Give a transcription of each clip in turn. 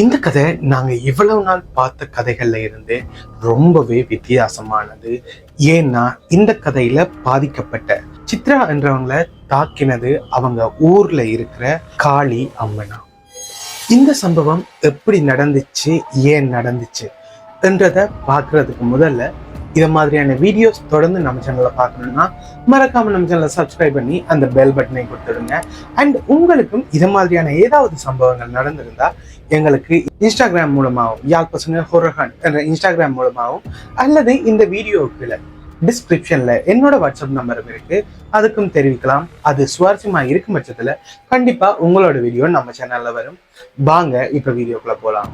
இந்த கதை நாங்கள் இவ்வளவு நாள் பார்த்த கதைகள்ல இருந்து ரொம்பவே வித்தியாசமானது. ஏன்னா இந்த கதையில பாதிக்கப்பட்ட சித்ரா என்றவங்கள தாக்கினது அவங்க ஊர்ல இருக்கிற காளி அம்மனா. இந்த சம்பவம் எப்படி நடந்துச்சு ஏன் நடந்துச்சு என்றதை பார்க்கறதுக்கு முதல்ல இதை மாதிரியான வீடியோஸ் தொடர்ந்து நம்ம சேனலில் பார்க்கணும்னா மறக்காமல் நம்ம சேனலை சப்ஸ்கிரைப் பண்ணி அந்த பெல் பட்டனை கொடுத்துடுங்க. அண்ட் உங்களுக்கும் இது மாதிரியான ஏதாவது சம்பவங்கள் நடந்திருந்தா எங்களுக்கு இன்ஸ்டாகிராம் மூலமாகவும் யாழ் பசங்க ஹொரஹான் என்ற இன்ஸ்டாகிராம் மூலமாகவும் அல்லது இந்த வீடியோக்குள்ள டிஸ்கிரிப்ஷனில் என்னோட வாட்ஸ்அப் நம்பரும் இருக்கு. அதுக்கும் தெரிவிக்கலாம். அது சுவாரஸ்யமாக இருக்கும் பட்சத்தில் கண்டிப்பாக உங்களோட வீடியோ நம்ம சேனலில் வரும். வாங்க இப்போ வீடியோக்குள்ளே போகலாம்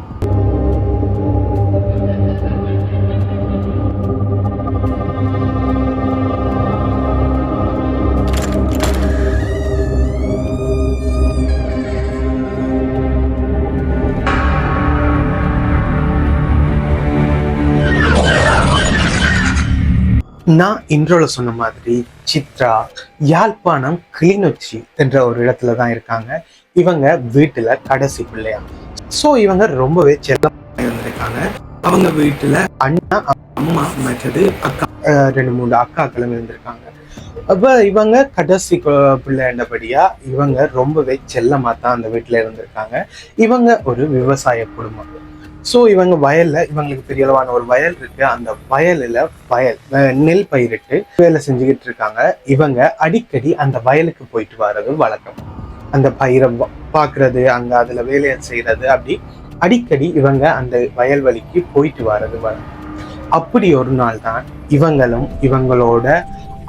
நான் இன்ட்ரோல சொன்ன மாதிரி சித்ரா யாழ்ப்பாணம் கிளிநொச்சி என்ற ஒரு இடத்துல தான் இருக்காங்க. இவங்க வீட்டுல கடைசி பிள்ளையா. சோ இவங்க ரொம்பவே செல்லமாக இருந்திருக்காங்க. அவங்க வீட்டுல அண்ணா அம்மா மற்றது அக்கா ரெண்டு மூணு அக்காக்களும் இருந்திருக்காங்க. அப்ப இவங்க கடைசி கு- பிள்ளைன்றபடியா இவங்க ரொம்பவே செல்லமா தான் அந்த வீட்டுல இருந்திருக்காங்க. இவங்க ஒரு விவசாய குடும்பம். ஸோ இவங்க வயலில் இவங்களுக்கு பெரிய அளவான ஒரு வயல் இருக்கு. அந்த வயலில் வயல் நெல் பயிரிட்டு வேலை செஞ்சுக்கிட்டு இருக்காங்க. இவங்க அடிக்கடி அந்த வயலுக்கு போயிட்டு வர்றது வழக்கம். அந்த பயிரை பார்க்குறது அங்கே அதில் வேலையை செய்கிறது அப்படி அடிக்கடி இவங்க அந்த வயல்வெளிக்கு போயிட்டு வர்றது வழக்கம். அப்படி ஒரு நாள் தான் இவங்களும் இவங்களோட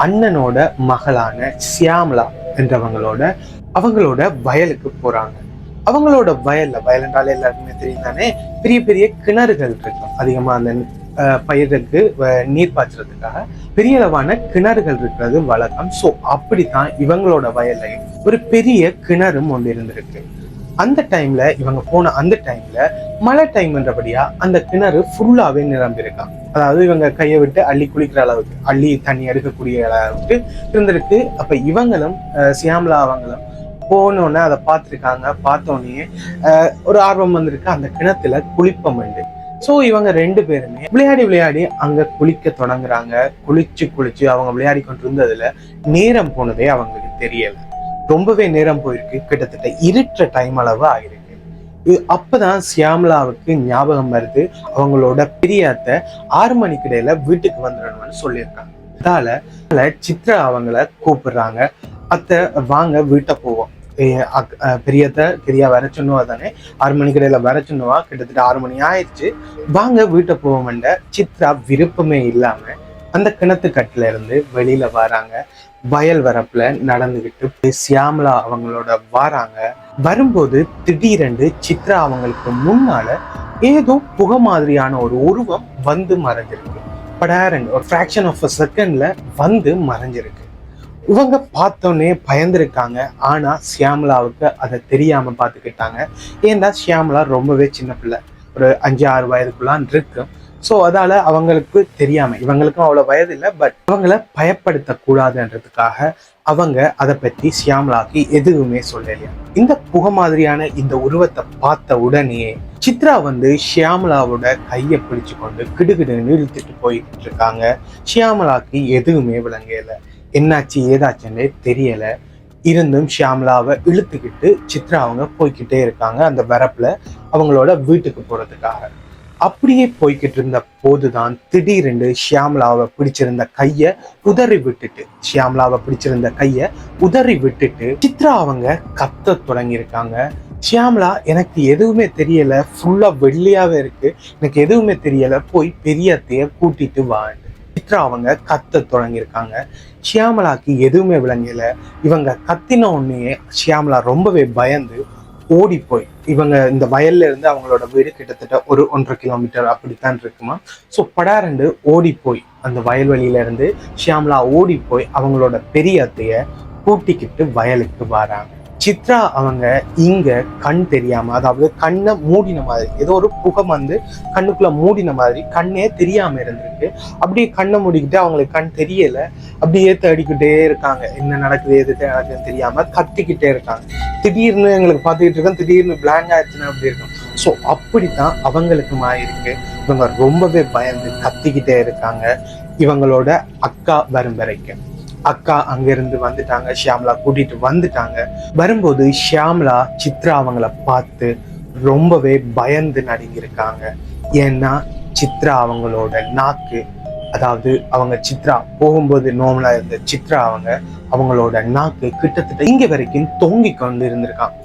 அண்ணனோட மகளான சியாம்லா என்றவங்களோட அவங்களோட வயலுக்கு போகிறாங்க அவங்களோட வயல்ல வயல் என்றாலே எல்லாருக்குமே தெரியும் தானே பெரிய பெரிய கிணறுகள் இருக்கும். அதிகமா அந்த பயிருக்கு பயிர்களுக்கு நீர் பாய்ச்சறதுக்காக பெரிய அளவான கிணறுகள் இருக்கிறது வழக்கம். ஸோ அப்படித்தான் இவங்களோட வயல்லையும் ஒரு பெரிய கிணறும் ஒன்று இருந்திருக்கு. அந்த டைம்ல இவங்க போன அந்த டைம்ல மழை டைம்ன்றபடியா அந்த கிணறு ஃபுல்லாவே நிரம்பியிருக்கான். அதாவது இவங்க கையை விட்டு அள்ளி குளிக்கிற அளவுக்கு அள்ளி தண்ணி எடுக்கக்கூடிய அளவுக்கு இருந்திருக்கு. அப்ப இவங்களும் சியாம்லா அவங்களும் போனோடனே அதை பார்த்துருக்காங்க பார்த்தோன்னே ஒரு ஆர்வம் வந்திருக்கு. அந்த கிணத்துல குளிப்பம் உண்டு. ஸோ இவங்க ரெண்டு பேருமே விளையாடி விளையாடி அங்க குளிக்க தொடங்குறாங்க. குளிச்சு குளிச்சு அவங்க விளையாடி கொண்டு இருந்ததுல நேரம் போனதே அவங்களுக்கு தெரியல. ரொம்பவே நேரம் போயிருக்கு. கிட்டத்தட்ட இருட்டுற டைம் அளவு ஆகிருக்கு அப்பதான் சியாமலாவுக்கு ஞாபகம் வருது. அவங்களோட பெரிய அத்தை ஆறு மணிக்கு இடையில வீட்டுக்கு வந்துடணும்னு சொல்லியிருக்காங்க. அதால சித்ரா அவங்கள கூப்பிடுறாங்க. அத்தை வாங்க வீட்டை போவோம். அக்- பெரியத்த பெரியா வர சொன்னவா தானே? ஆறு மணிக்கு இடையில வர சொன்னவா? கிட்டத்தட்ட ஆறு மணி ஆயிடுச்சு. வாங்க வீட்டை போவோம்ன்ற சித்ரா விருப்பமே இல்லாம அந்த கிணத்துக்கட்டுல இருந்து வெளியில வராங்க. வயல் வரப்புல நடந்துகிட்டு சியாமலா அவங்களோட வராங்க. வரும்போது திடீரென்று சித்ரா அவங்களுக்கு முன்னால ஏதோ புகை மாதிரியான ஒரு உருவம் வந்து மறைஞ்சிருக்கு. படாரன் ஒரு ஃபிராக்ஷன் ஆஃப் அ செகண்ட்ல வந்து மறைஞ்சிருக்கு. இவங்க பார்த்தோன்னே பயந்துருக்காங்க. ஆனால் சியாமலாவுக்கு அதை தெரியாமல் பார்த்துக்கிட்டாங்க. ஏன்னா சியாமலா ரொம்பவே சின்ன பிள்ளை. ஒரு அஞ்சு ஆறு வயதுக்குள்ளான் இருக்கும் ஸோ அதால் அவங்களுக்கு தெரியாமல் இவங்களுக்கும் அவ்வளோ வயது இல்லை பட் அவங்கள பயப்படுத்தக்கூடாதுன்றதுக்காக அவங்க அதை பற்றி சியாமலாக்கு எதுவுமே சொல்லலையா? இந்த புகை மாதிரியான இந்த உருவத்தை பார்த்த உடனே சித்ரா வந்து ஷியாமலாவோட கையை பிடிச்சு கொண்டு கிடுகிடுன்னு இழுத்துட்டு போயிட்டு இருக்காங்க. ஷியாமலாக்கு எதுவுமே விளங்கலை. என்னாச்சு ஏதாச்சுன்னே தெரியலை. இருந்தும் ஷியாம்லாவை இழுத்துக்கிட்டு சித்ரா அவங்க போய்க்கிட்டே இருக்காங்க அந்த வரப்பில் அவங்களோட வீட்டுக்கு போகிறதுக்காக அப்படியே போய்கிட்டு இருந்த போதுதான் திடீரென்று ஷியாம்லாவை பிடிச்சிருந்த கையை உதறி விட்டுட்டு ஷியாம்லாவை பிடிச்சிருந்த கையை உதறி விட்டுட்டு சித்ரா அவங்க கத்த தொடங்கியிருக்காங்க. ஷியாமலா எனக்கு எதுவுமே தெரியலை ஃபுல்லாக வெள்ளியாகவே இருக்கு. எனக்கு எதுவுமே தெரியலை போய் பெரியத்தையை கூட்டிட்டு வான்னு. சித்ரா அவங்க கத்த தொடங்கியிருக்காங்க. ஷியாமலாக்கு எதுவுமே விளங்கல. இவங்க கத்தின உடனே ஷியாமலா ரொம்பவே பயந்து ஓடி போய் இவங்க இந்த வயல்ல இருந்து அவங்களோட வீடு கிட்டத்தட்ட ஒரு ஒன்றரை கிலோமீட்டர் அப்படித்தான் இருக்குமா. ஸோ படாரண்டு ஓடி போய் அந்த வயல்வெளியில இருந்து ஷியாமலா ஓடி போய் அவங்களோட பெரிய அத்தைய கூட்டிக்கிட்டு வயலுக்கு வராங்க. சித்ரா அவங்க இங்க கண் தெரியாம அதாவது கண்ணை மூடின மாதிரி ஏதோ ஒரு புகை வந்து கண்ணுக்குள்ள மூடின மாதிரி கண்ணே தெரியாம இருந்திருக்கு. அப்படியே கண்ணை மூடிக்கிட்டு அவங்களுக்கு கண் தெரியல. அப்படியே தேடிக்கிட்டே இருக்காங்க. என்ன நடக்குது எது நடக்குதுன்னு தெரியாம கத்திக்கிட்டே இருக்காங்க. திடீர்னு எங்களுக்கு பார்த்துக்கிட்டு இருக்கோம் திடீர்னு பிளாங்க் ஆயிடுச்சுன்னா அப்படி இருக்கும். ஸோ அப்படித்தான் அவங்களுக்கு இருக்கு. இவங்க ரொம்பவே பயந்து கத்திக்கிட்டே இருக்காங்க. இவங்களோட அக்கா வரும் வரைக்கும். அக்கா அங்கிருந்து வந்துட்டாங்க ஷியாம்லா கூட்டிட்டு வந்துட்டாங்க. வரும்போது ஷியாம்லா சித்ரா அவங்கள பார்த்து ரொம்பவே பயந்து நடுங்கியிருக்காங்க. ஏன்னா சித்ரா அவங்களோட நாக்கு அதாவது அவங்க சித்ரா போகும்போது நோமலா இருந்த சித்ரா அவங்க அவங்களோட நாக்கு கிட்டத்தட்ட இங்க வரைக்கும் தொங்கி கொண்டு இருந்திருக்கான்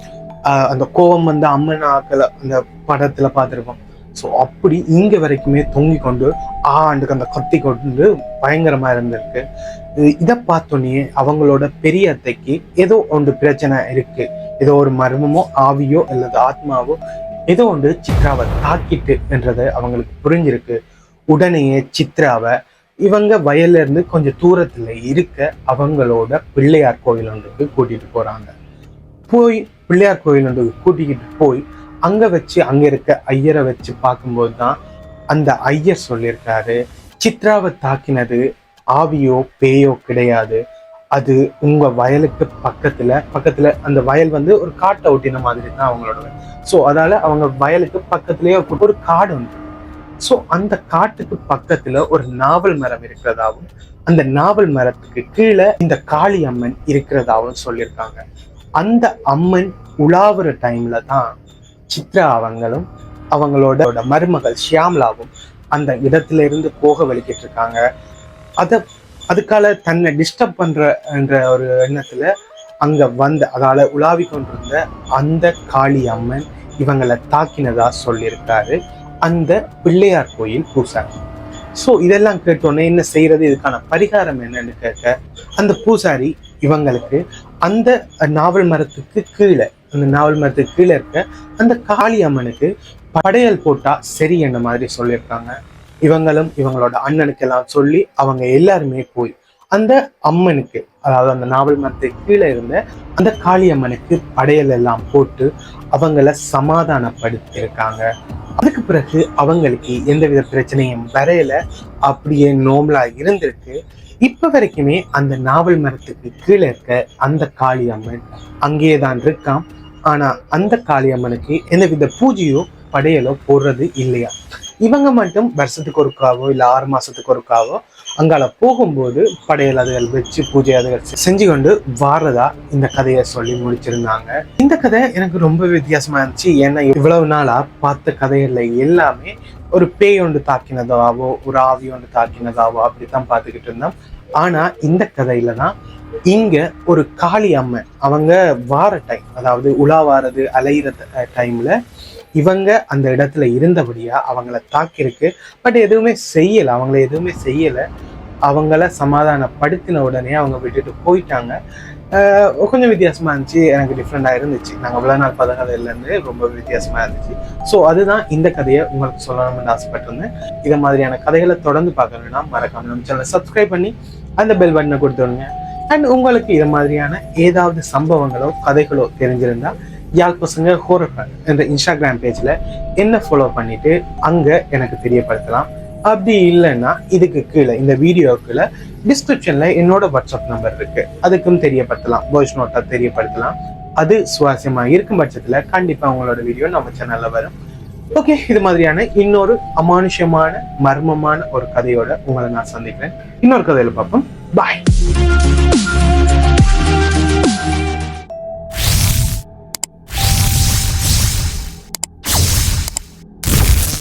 அந்த கோவம் வந்து அம்மன் நாக்கில் அந்த படத்துல பார்த்துருக்கோம் ஸோ அப்படி இங்கே வரைக்குமே தொங்கி கொண்டு ஆண்டுக்கு அந்த கத்தி கொண்டு பயங்கரமா இருந்திருக்கு. இதை பார்த்தோன்னே அவங்களோட பெரிய அத்தைக்கு ஏதோ ஒன்று பிரச்சனை இருக்கு. ஏதோ ஒரு மர்மமோ ஆவியோ அல்லது ஆத்மாவோ ஏதோ ஒன்று சித்ராவை தாக்கிட்டு என்றது அவங்களுக்கு புரிஞ்சிருக்கு. உடனேயே சித்ராவை இவங்க வயல்ல இருந்து கொஞ்சம் தூரத்துல இருக்க அவங்களோட பிள்ளையார் கோயில் ஒன்றுக்கு கூட்டிட்டு போறாங்க. போய் பிள்ளையார் கோயில் ஒன்றுக்கு கூட்டிக்கிட்டு போய் அங்கே வச்சு அங்கே இருக்க ஐயரை வச்சு பார்க்கும்போது தான் அந்த ஐயர் சொல்லியிருக்காரு. சித்ராவை தாக்கினது ஆவியோ பேயோ கிடையாது. அது உங்கள் வயலுக்கு பக்கத்தில் பக்கத்தில் அந்த வயல் வந்து ஒரு காட்டை ஒட்டின மாதிரி தான் அவங்களோட ஸோ அதால் அவங்க வயலுக்கு பக்கத்துலேயே ஒரு ஒரு காடு உண்டு. ஸோ அந்த காட்டுக்கு பக்கத்தில் ஒரு நாவல் மரம் இருக்கிறதாகவும் அந்த நாவல் மரத்துக்கு கீழே இந்த காளி அம்மன் இருக்கிறதாகவும் சொல்லியிருக்காங்க. அந்த அம்மன் உலாவுற டைமில் தான் சித்ரா அவங்களும் அவங்களோட மருமகள் ஷியாம்லாவும் அந்த இடத்துல இருந்து போக வலிக்கிட்டு இருக்காங்க அதை அதுக்கால தன்னை டிஸ்டர்ப் பண்ற என்ற ஒரு எண்ணத்துல அங்க வந்த அதால உலாவி கொண்டிருந்த அந்த காளி அம்மன் இவங்களை தாக்கினதா சொல்லியிருக்காரு. அந்த பிள்ளையார் கோயில் பூசாரி ஸோ இதெல்லாம் கேட்டோன்னே என்ன செய்யறது? இதுக்கான பரிகாரம் என்னன்னு கேட்க அந்த பூசாரி இவங்களுக்கு அந்த நாவல் மரத்துக்கு கீழே அந்த நாவல் மரத்துக்கு கீழே இருக்க அந்த காளி அம்மனுக்கு படையல் போட்டா சரி என்ன மாதிரி சொல்லியிருக்காங்க. இவங்களும் இவங்களோட அண்ணனுக்கு எல்லாம் சொல்லி அவங்க எல்லாருமே போய் அந்த அம்மனுக்கு அதாவது அந்த நாவல் மரத்துக்கு கீழே இருந்த அந்த காளி அம்மனுக்கு படையல் எல்லாம் போட்டு அவங்கள சமாதானப்படுத்தியிருக்காங்க. அதுக்கு பிறகு அவங்களுக்கு எந்தவித பிரச்சனையும் வரையில. அப்படியே நோம்பலா இருந்திருக்கு. இப்ப வரைக்குமே அந்த நாவல் மரத்துக்கு கீழே இருக்க அந்த காளி அம்மன் அங்கேயே தான் இருக்கான். ஆனா அந்த காளி அம்மனுக்கு எந்தவித பூஜையோ படையலோ போடுறது இல்லையா? இவங்க மட்டும் வருஷத்துக்கு ஒருக்காவோ இல்ல ஆறு மாசத்துக்கு ஒருக்காவோ அங்கால போகும்போது படையல் அதுகள் வச்சு பூஜை அதுகள் செஞ்சு கொண்டு வாரதா இந்த கதையை சொல்லி முடிச்சிருந்தாங்க. இந்த கதை எனக்கு ரொம்ப வித்தியாசமா இருந்துச்சு. ஏன்னா இவ்வளவு நாளா பார்த்த கதைகள்ல எல்லாமே ஒரு பேய் ஒன்று தாக்கினதாவோ ஒரு ஆவி ஒன்று தாக்கினதாவோ அப்படித்தான் பார்த்துக்கிட்டு இருந்தோம். ஆனா இந்த கதையில தான் இங்க ஒரு காளி அம்மை அவங்க வார டைம் அதாவது உலா வாரது அலையிற டைம்ல இவங்க அந்த இடத்துல இருந்தபடியா அவங்கள தாக்கியிருக்கு. பட் எதுவுமே செய்யல அவங்கள எதுவுமே செய்யல. அவங்கள சமாதானப்படுத்தின உடனே அவங்க விட்டுட்டு போயிட்டாங்க. கொஞ்சம் வித்தியாசமாக இருந்துச்சு. எனக்கு டிஃப்ரெண்ட்டாக இருந்துச்சு. நாங்கள் இவ்வளோ நாள் பத கதையிலேருந்து ரொம்ப வித்தியாசமாக இருந்துச்சு. ஸோ அதுதான் இந்த கதையை உங்களுக்கு சொல்லணும்னு ஆசைப்பட்டிருந்தேன். இதை மாதிரியான கதைகளை தொடர்ந்து பார்க்கணும்னா மறக்காம நம்ம சேனலை சப்ஸ்கிரைப் பண்ணி அந்த பெல் பட்டனை கொடுத்துருங்க அண்ட் உங்களுக்கு இது மாதிரியான ஏதாவது சம்பவங்களோ கதைகளோ தெரிஞ்சிருந்தா யாழ் பசங்க ஹோரஃபன் என்ற இன்ஸ்டாகிராம் பேஜில் என்ன ஃபாலோ பண்ணிவிட்டு அங்கே எனக்கு தெரியப்படுத்தலாம். அப்படி இல்லைன்னா இதுக்கு கீழே இந்த வீடியோக்குள்ள டிஸ்கிரிப்ஷன்ல என்னோட வாட்ஸ்அப் நம்பர் இருக்கு. அதுக்கும் தெரியப்படுத்தலாம். Voice NOTA தெரியப்படுத்தலாம். அது சுவாரஸ்யமா இருக்கும் பட்சத்துல கண்டிப்பா உங்களோட வீடியோ நம்ம சேனல்ல வரும். ஓகே இது மாதிரியான இன்னொரு அமானுஷ்யமான மர்மமான ஒரு கதையோட உங்களை நான் சந்திக்கிறேன். இன்னொரு கதையில பார்ப்போம். பாய்